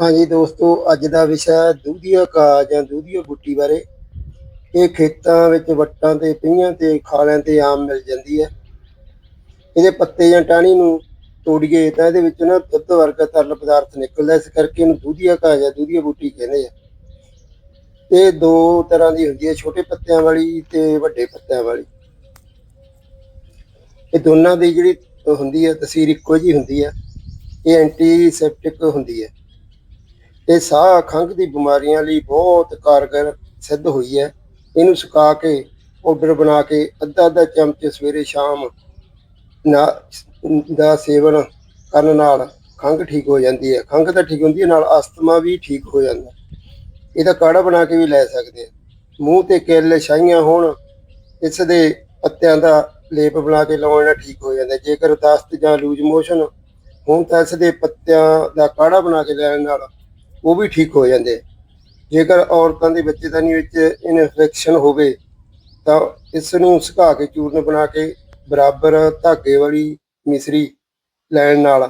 ਹਾਂਜੀ ਦੋਸਤੋ, ਅੱਜ ਦਾ ਵਿਸ਼ਾ ਦੂਧੀਆ ਘਾਹ ਜਾਂ ਦੂਧੀਆ ਬੂਟੀ ਬਾਰੇ। ਇਹ ਖੇਤਾਂ ਵਿੱਚ ਵੱਟਾਂ ਤੇ ਪਈਆਂ ਤੇ, ਖਾਲਿਆਂ ਤੇ ਆਮ ਮਿਲ ਜਾਂਦੀ ਹੈ। ਇਹਦੇ ਪੱਤੇ ਜਾਂ ਟਾਹਣੀ ਨੂੰ ਤੋੜੀਏ ਤਾਂ ਇਹਦੇ ਵਿੱਚ ਨਾ ਦੁੱਧ ਵਰਗਾ ਤਰਲ ਪਦਾਰਥ ਨਿਕਲਦਾ ਇਸ ਕਰਕੇ ਇਹਨੂੰ ਦੂਧੀਆ ਘਾਹ ਜਾਂ ਦੂਧੀਆ ਬੂਟੀ ਕਹਿੰਦੇ ਆ। ਇਹ ਦੋ ਤਰ੍ਹਾਂ ਦੀ ਹੁੰਦੀ ਹੈ, ਛੋਟੇ ਪੱਤਿਆਂ ਵਾਲੀ ਤੇ ਵੱਡੇ ਪੱਤਿਆਂ ਵਾਲੀ। ਇਹ ਦੋਨਾਂ ਦੀ ਜਿਹੜੀ ਹੁੰਦੀ ਹੈ, ਤਸਵੀਰ ਇੱਕੋ ਜਿਹੀ ਹੁੰਦੀ ਹੈ। ਇਹ ਐਂਟੀਸੈਪਟਿਕ ਹੁੰਦੀ ਹੈ। ਇਹ ਸਾਹ ਖੰਘ ਦੀ ਬਿਮਾਰੀਆਂ ਲਈ ਬਹੁਤ ਕਾਰਗਰ ਸਿੱਧ ਹੋਈ ਹੈ। ਇਹਨੂੰ ਸੁਕਾ ਕੇ ਪਾਊਡਰ ਬਣਾ ਕੇ, ਅੱਧਾ ਅੱਧਾ ਚਮਚ ਸਵੇਰੇ ਸ਼ਾਮ ਨਾ, ਦਾ ਸੇਵਨ ਕਰਨ ਨਾਲ ਖੰਘ ਠੀਕ ਹੋ ਜਾਂਦੀ ਹੈ। ਖੰਘ ਤਾਂ ਠੀਕ ਹੁੰਦੀ ਹੈ, ਨਾਲ ਅਸਥਮਾ ਵੀ ਠੀਕ ਹੋ ਜਾਂਦਾ ਇਹਦਾ ਕਾੜਾ ਬਣਾ ਕੇ ਵੀ ਲੈ ਸਕਦੇ ਆ ਮੂੰਹ ਤੇ ਕਿੱਲ ਛਾਈਆਂ ਹੋਣ, ਇਸ ਦੇ ਪੱਤਿਆਂ ਦਾ ਲੇਪ ਬਣਾ ਕੇ ਲਾਉਣ ਨਾਲ ਠੀਕ ਹੋ ਜਾਂਦਾ ਜੇਕਰ ਦਸਤ ਜਾਂ ਲੂਜ ਮੋਸ਼ਨ ਹੋਣ ਤਾਂ ਇਸ ਦੇ ਪੱਤਿਆਂ ਦਾ ਕਾੜਾ ਬਣਾ ਕੇ ਲੈਣ ਨਾਲ ਉਹ ਵੀ ਠੀਕ ਹੋ ਜਾਂਦੇ। ਜੇਕਰ ਔਰਤਾਂ ਦੇ ਬੱਚੇਦਾਨੀ ਵਿੱਚ ਇਨਫੈਕਸ਼ਨ ਹੋਵੇ, ਤਾਂ ਇਸ ਨੂੰ ਸੁਕਾ ਕੇ ਚੂਰਨ ਬਣਾ ਕੇ ਬਰਾਬਰ ਧਾਗੇ ਵਾਲੀ ਮਿਸਰੀ ਲੈਣ ਨਾਲ